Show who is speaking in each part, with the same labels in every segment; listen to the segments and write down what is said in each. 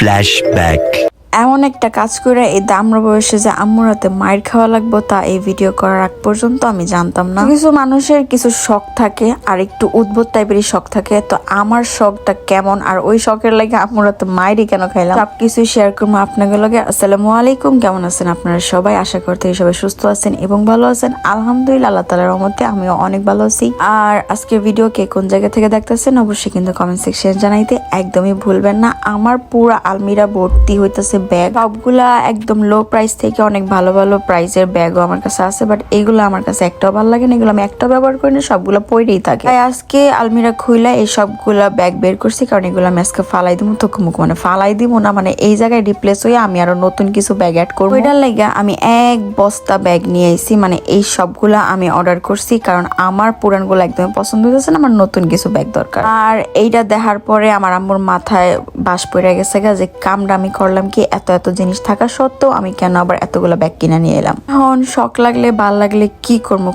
Speaker 1: Flashback.
Speaker 2: এমন একটা কাজ করে এই দামরা বয়সে যে আম্মুর হাতে মায়ের খাওয়া লাগবো তা এই ভিডিও করার আগ পর্যন্ত আমি জানতাম না। কিছু মানুষের কিছু শখ থাকে আর একটু উদ্ভুত টাইপেরই শখ থাকে। তো আমার শখটা কেমন আর ওই শখের লাগে আম্মুর হাতে মায়েরই কেন খাইলাম? সব কিছুই শেয়ার করব আপনাদের লগে। আসসালামু আলাইকুম। কেমন আছেন আপনারা সবাই? আশা করতে সবাই সুস্থ আছেন এবং ভালো আছেন। আলহামদুলিল্লাহ, আল্লাহ তালার রহমতে আমিও অনেক ভালো আছি। আর আজকের ভিডিও কে কোন জায়গা থেকে দেখতেছেন? অবশ্যই কিন্তু কমেন্ট সেকশন জানাইতে একদমই ভুলবেন না। আমার পুরো আলমিরা ভর্তি হইতেছে ব্যাগ সবগুলা একদম লো প্রাইস থেকে অনেক ভালো ভালো প্রাইসের ব্যাগও আমার কাছে আছে বাট এগুলো আমার কাছে একটাও ভালো লাগে না, এগুলো আমি একটাও ব্যবহার করি না, সবগুলো পরেই থাকে। তাই আজকে আলমিরা খুইলা এই সবগুলা ব্যাগ বের করছি, কারণ এগুলো আমি আজকে ফালাই দিব মুখ মানে ফালাই দিব না মানে এই জায়গায় রিপ্লেস হয়ে আমি আরও নতুন কিছু ব্যাগ অ্যাড করব। এটার লাগে আমি এক বস্তা ব্যাগ নিয়ে আইছি মানে এই সবগুলা আমি অর্ডার করছি, কারণ আমার পুরানগুলো একদমই পছন্দ হয়েছে না, আমার নতুন কিছু ব্যাগ দরকার। আর এইটা দেখার পরে আমার আম্মুর মাথায় বাস পড়ে গেছে যে কামটা আমি করলাম কি এত এত জিনিস থাকা সত্ত্বেও আমি কেন আবার এতগুলো ব্যাগ কিনে নিয়ে এলাম? এখন শখ লাগলে ভালো লাগলে কি করব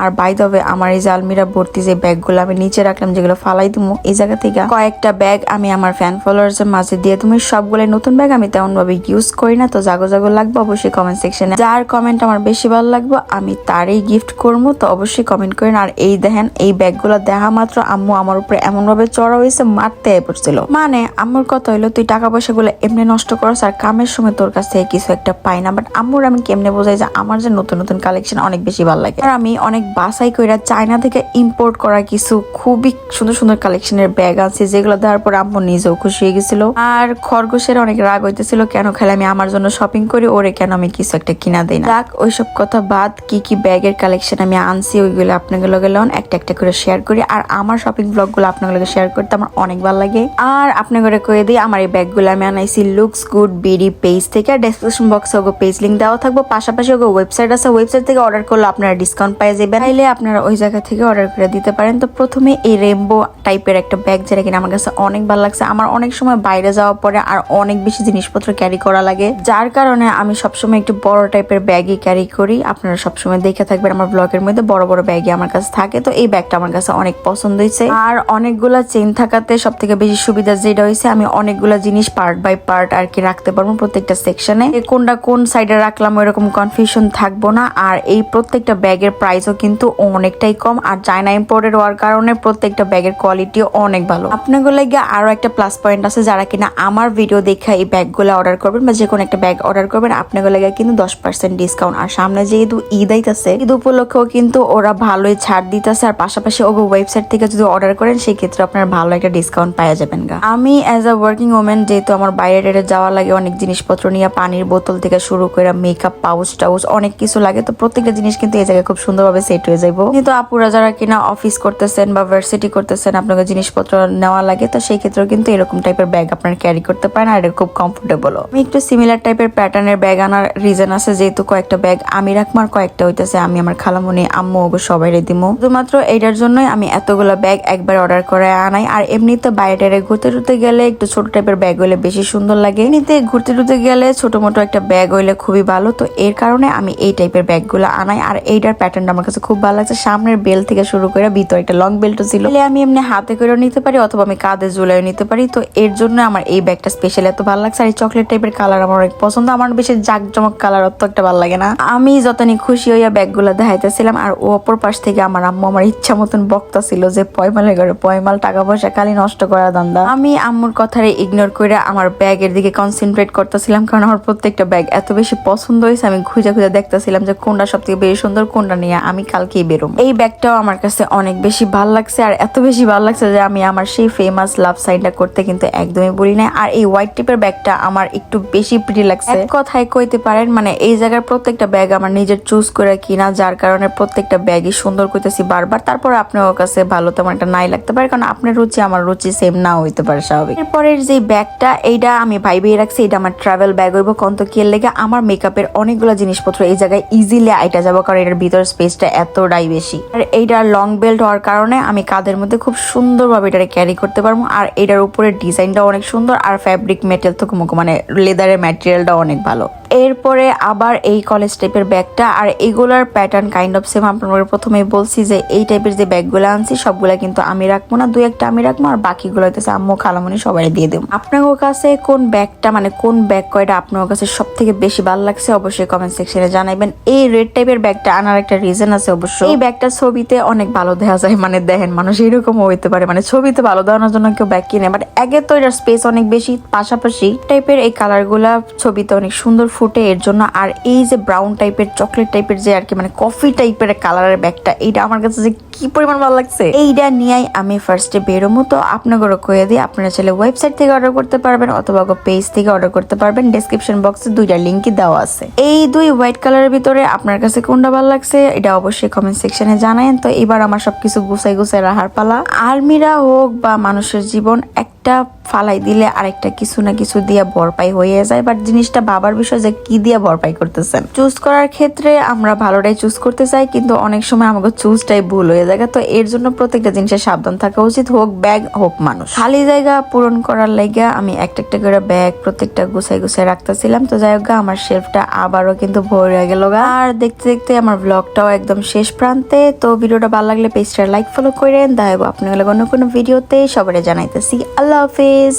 Speaker 2: আর বাই দবে আমার এই যে আলমিরা ভর্তি যে ব্যাগগুলো আমি নিচে রাখলাম, যেগুলো ফালাই দিবো এই জায়গা থেকে কয়েকটা ব্যাগ আমি আমার ফ্যান ফলোয়ার্স এর মাঝে দিয়ে তুমি সবগুলো নতুন ব্যাগ আমি তেমন ভাবে ইউজ করি না, তো জাগো জাগো লাগবে অবশ্যই কমেন্ট সেকশনে যার কমেন্ট আমার বেশি ভালো লাগবে, আমি তারই গিফট করব, তো অবশ্যই কমেন্ট করেন। আর এই দেখেন, এই ব্যাগগুলো দেখা মাত্র আম্মু আমার উপরে এমন ভাবে চড়া হয়েছে, মারতে পড়ছিল। মানে আম্মুর কথা হইল, তুই টাকা পয়সা গুলো এমনি নষ্ট করস, আর কামের সময় তোর কাছ থেকে কিছু একটা পাই না বাট আম্মুর আমি কেমনে বোঝাই যে আমার যে নতুন নতুন কালেকশন অনেক বেশি ভালো লাগে। আর আমি অনেক বাসাই কইরা চায়না থেকে ইম্পোর্ট করা কিছু খুবই সুন্দর সুন্দর কালেকশনের ব্যাগ আছে যেগুলো দেওয়ার পর আম্মু নিজেও খুশি হয়ে গেছিল। আর খরগোশের অনেক রাগ হইতেছিল, কেন খেলে আমি আমার জন্য শপিং করি, ওরে কেন আমি কিছু একটা কিনা দিই না। যাক, ওইসব কথা বাদ, কি কি ব্যাগের কালেকশন আমি আনছি, ওইগুলো আপনাকে লগে লন, একটা একটা করে শেয়ার করি। আর আমার শপিং ব্লগগুলো আপনাদের লগে শেয়ার করতে আমার অনেক ভালো লাগে। আর আপনাদের কয়ে দিই, আমার এই ব্যাগগুলো আমি আনাইছি looks good B D page থেকে আর ডেসক্রিপশন বক্সে ওগো পেজ লিঙ্ক দেওয়া থাকব। পাশাপাশি ওগো ওয়েবসাইট আছে ওয়েবসাইট থেকে অর্ডার করলে আপনারা ডিসকাউন্ট পাই যাবেন। চাইলে আপনারা ওই জায়গা থেকে অর্ডার করে দিতে পারেন। তো প্রথমে এই রেমবো টাইপের একটা ব্যাগ যেটা কিনা আমার কাছে অনেক ভালো লাগছে। আমার অনেক সময় বাইরে যাওয়ার পরে আর অনেক বেশি জিনিসপত্র ক্যারি করা লাগে। যার কারণে আমি সবসময় একটু বড় টাইপের ব্যাগই ক্যারি করি। আপনারা সবসময় দেখে থাকবেন আমার ব্লগের মধ্যে বড় বড় ব্যাগই আমার কাছে থাকে। তো এই ব্যাগটা আমার কাছে অনেক পছন্দ হয়েছে। আর অনেকগুলা চেন থাকাতে সব থেকে বেশি সুবিধা যেটা হয়েছে, আমি অনেকগুলা জিনিস পার্ট বাই পার্ট আর কি রাখতে পারব প্রত্যেকটা সেকশনে কোনটা কোন সাইডে রাখলাম ওইরকম কনফিউশন থাকব না। আর এই প্রত্যেকটা ব্যাগের প্রাইসও কিন্তু অনেকটাই কম। আর চায়না ইম্পোর্টেড হওয়ার কারণে প্রত্যেকটা ব্যাগের কোয়ালিটিও অনেক ভালো। আপনাগুলো গিয়ে আরও একটা প্লাস পয়েন্ট আছে যারা কিনা আমার ভিডিও দেখে এই ব্যাগগুলো অর্ডার করবেন বা যে কোনো একটা ব্যাগ অর্ডার করবেন আপনাগুলো গিয়ে কিন্তু দশ পার্সেন্ট ডিসকাউন্ট আর সামনে যেহেতু ঈদ আইতাছে, ঈদ উপলক্ষেও কিন্তু ওরা ভালোই ছাড় দিতেছে। আর পাশাপাশি ওগো ওয়েবসাইট থেকে যদি অর্ডার করেন সেই ক্ষেত্রে আপনার ভালো একটা ডিসকাউন্ট পাওয়া যাবেন গা। আমি অ্যাজ আ ওয়ার্কিং ওমেন যেহেতু আমার বাইরে যাওয়া লাগে, অনেক জিনিসপত্র নিয়ে পানির বোতল থেকে শুরু করে মেকআপ পাউচ টাউচ অনেক কিছু লাগে। তো প্রত্যেকটা জিনিস কিন্তু এই জায়গায় খুব সুন্দরভাবে সেট হয়ে যাব কিন্তু আপুরা যারা কিনা অফিস করতেছেন বা ভার্সিটি করতেছেন, আপনাকে জিনিসপত্র নেওয়া লাগে, তো সেই ক্ষেত্রেও কিন্তু এরকম টাইপের ব্যাগ আপনার ক্যারি করতে পারেন আর এটা খুব কমফোর্টেবল আমি একটু সিমিলার টাইপের প্যাটার্নের ব্যাগ আনার রিজন আছে, যেহেতু কয়েকটা ব্যাগ আমি রাখমার কয়েকটা হইতেছে আমি আমার খালামুনি, আম্মু, ওগো সবাই দিমু শুধুমাত্র এইটার জন্যই আমি এতগুলো ব্যাগ একবার অর্ডার করে আনাই। আর এমনিতে বাইরে ঘুরতে টুরতে গেলে একটু ছোট টাইপের ব্যাগ হইলে বেশি সুন্দর লাগে। এমনিতে ঘুরতে টুরতে গেলে ছোট মোটো একটা ব্যাগ হইলে খুবই ভালো। তো এর কারণে আমি এই টাইপের ব্যাগগুলো আনাই। আর এইটার প্যাটার্নটা আমার কাছে খুব ভালো লাগছে। সামনের বেল থেকে শুরু করে ভিতরে একটা লং বেল্টও ছিল। আমি এমনি হাতে করেও নিতে পারি অথবা আমি কাঁধে ঝুলেও নিতে পারি। তো এর জন্য আমার এই ব্যাগটা স্পেশাল এত ভালো লাগছে। আর এই চকলেট টাইপের কালার আমার অনেক পছন্দ। আমার বেশি জাকজমক কালার অত একটা ভালো লাগে না। আমি যতনি খুশি হইয়া ব্যাগগুলো দেখাইতেছিলাম। আর ও অপর পাশ থেকে আমার আম্মু আমার ইচ্ছা মতন বক্তা ছিল যে পয়মালের ঘরে পয়মাল টাকা পয়সা খালি নষ্ট করা দান্দা আমি আম্মুর কথারে ইগনোর করে আমার ব্যাগের দিকে কনসেন্ট্রেট করতেছিলাম, কারণ আমার প্রত্যেকটা ব্যাগ এত বেশি পছন্দ হয়েছে, আমি খুঁজে খুঁজে দেখতেছিলাম যে কোনটা সব থেকে বেশি সুন্দর, কোনটা নিয়ে আমি কালকেই বেরোম এই ব্যাগটাও আমার কাছে অনেক বেশি ভালো লাগছে, আর এত বেশি ভালো লাগছে যে আমি আমার সেই ফেমাস লাভ সাইনটা করতে কিন্তু একদমই বলি না আর এই হোয়াইট টিপের ব্যাগটা আমার একটু বেশি প্রিটি লাগছে। এক কথায় কইতে পারেন মানে এই জায়গার প্রত্যেকটা ব্যাগ আমার নিজের চুজ করে কিনা, যার কারণে প্রত্যেকটা ব্যাগই সুন্দর করতেছি বারবার, তারপর আপনার কাছে ভালো তেমন একটা নাই লাগতে পারে, কারণ আপনার রুচি, আমার রুচি সেম নাও হইতে পারে স্বাভাবিক। এরপরের যে ব্যাগটা এইটা আমি ভাইবেই রাখছি এটা আমার ট্রাভেল ব্যাগ হইব কন্ত কি লেগে আমার মেকআপের অনেকগুলো জিনিসপত্র এই জায়গায় ইজিলি আইটা যাব, কারণ এটার ভিতর স্পেসটা এতটাই বেশি। আর এইটার লং বেল্ট হওয়ার কারণে আমি কাদের মধ্যে খুব সুন্দরভাবে এটাকে ক্যারি করতে পারব, আর এটার উপরে ডিজাইনটা অনেক সুন্দর, আর ফ্যাব্রিক মেটেরিয়াল তো মানে লেদারের ম্যাটেরিয়ালটা অনেক ভালো। এরপরে আবার এই কলেজ টাইপের ব্যাগটা, আর এগুলার প্যাটার্ন কাইন্ড অফ সেম আপনাদের প্রথমে বলছি যে এই টাইপের যে ব্যাগগুলো আনছি, সবগুলা কিন্তু আমি রাখব না, দুই একটা আমি রাখব, আর বাকিগুলো হইতেছে আম্মু খালামনি সবাই দিয়ে দেবো। আপনার কাছে কোন ব্যাগটা মানে কোন ব্যাগ কয়টা আপনার কাছে সব থেকে বেশি ভালো লাগছে, অবশ্যই কমেন্ট সেকশনে জানাবেন এই রেড টাইপের ব্যাগটা আনার একটা রিজন আছে অবশ্যই এই ব্যাগটা ছবিতে অনেক ভালো দেখা যায় মানে দেখেন মানুষ এরকম হইতে পারে মানে ছবিতে ভালো দেওয়ানোর জন্য কেউ ব্যাগ কিনে বাট আগে তো এটার স্পেস অনেক বেশি, পাশাপাশি টাইপের এই কালারগুলা ছবিতে অনেক সুন্দর ফুটে, এর জন্য আর এই যে ব্রাউন টাইপের চকলেট টাইপের যে আর কি মানে কফি টাইপের কালারের ব্যাগটা, এইটা আমার কাছে যে কি পরিমাণ ভালো লাগছে। এইটা নিয়েই আমি ফার্স্টে বেরোমো তো আপনাদেরও কয়ে দিই, আপনারা চাইলে ওয়েবসাইট থেকে অর্ডার করতে পারবেন অথবা পেজ থেকে অর্ডার করতে পারবেন। ডেসক্রিপশন বক্সে দুইটা লিঙ্কই দেওয়া আছে। এই দুই হোয়াইট কালারের ভিতরে আপনার কাছে কোনটা ভালো লাগছে, এটা অবশ্যই কমেন্ট সেকশনে জানায়েন। তো এবার আমার সবকিছু গুছাই গুছাই রাহার পালা। আলমিরা হোক বা মানুষের জীবন একটা ফালাই দিলে আরেকটা কিছু না কিছু দিয়ে ভরপাই হয়ে যায়। বাট জিনিসটা বাবার বিষয় যে কি দিয়ে ভরপাই করতেছেন? চুজ করার ক্ষেত্রে আমরা ভালোটাই চুজ করতে চাই, কিন্তু অনেক সময় আমাকে চুজটাই ভুল হয়ে যায়। তো এর জন্য প্রত্যেকটা জিনিসের সাবধান থাকা উচিত, হোক ব্যাগ, হোক মানুষ। খালি জায়গা পূরণ করার লাইগা আমি একটা একটা করে ব্যাগ প্রত্যেকটা গুছাই গুছাই রাখতেছিলাম। তো যাই হোক আমার শেলফটা আবারও কিন্তু ভরে গেল গা। আর দেখতে দেখতে আমার ব্লগটাও একদম শেষ প্রান্তে। তো ভিডিওটা ভালো লাগলে পেজটা লাইক ফলো করেন দেখা আপনার অন্য কোনো ভিডিওতে সবাই জানাইতেছি আল্লাহ হাফিজ।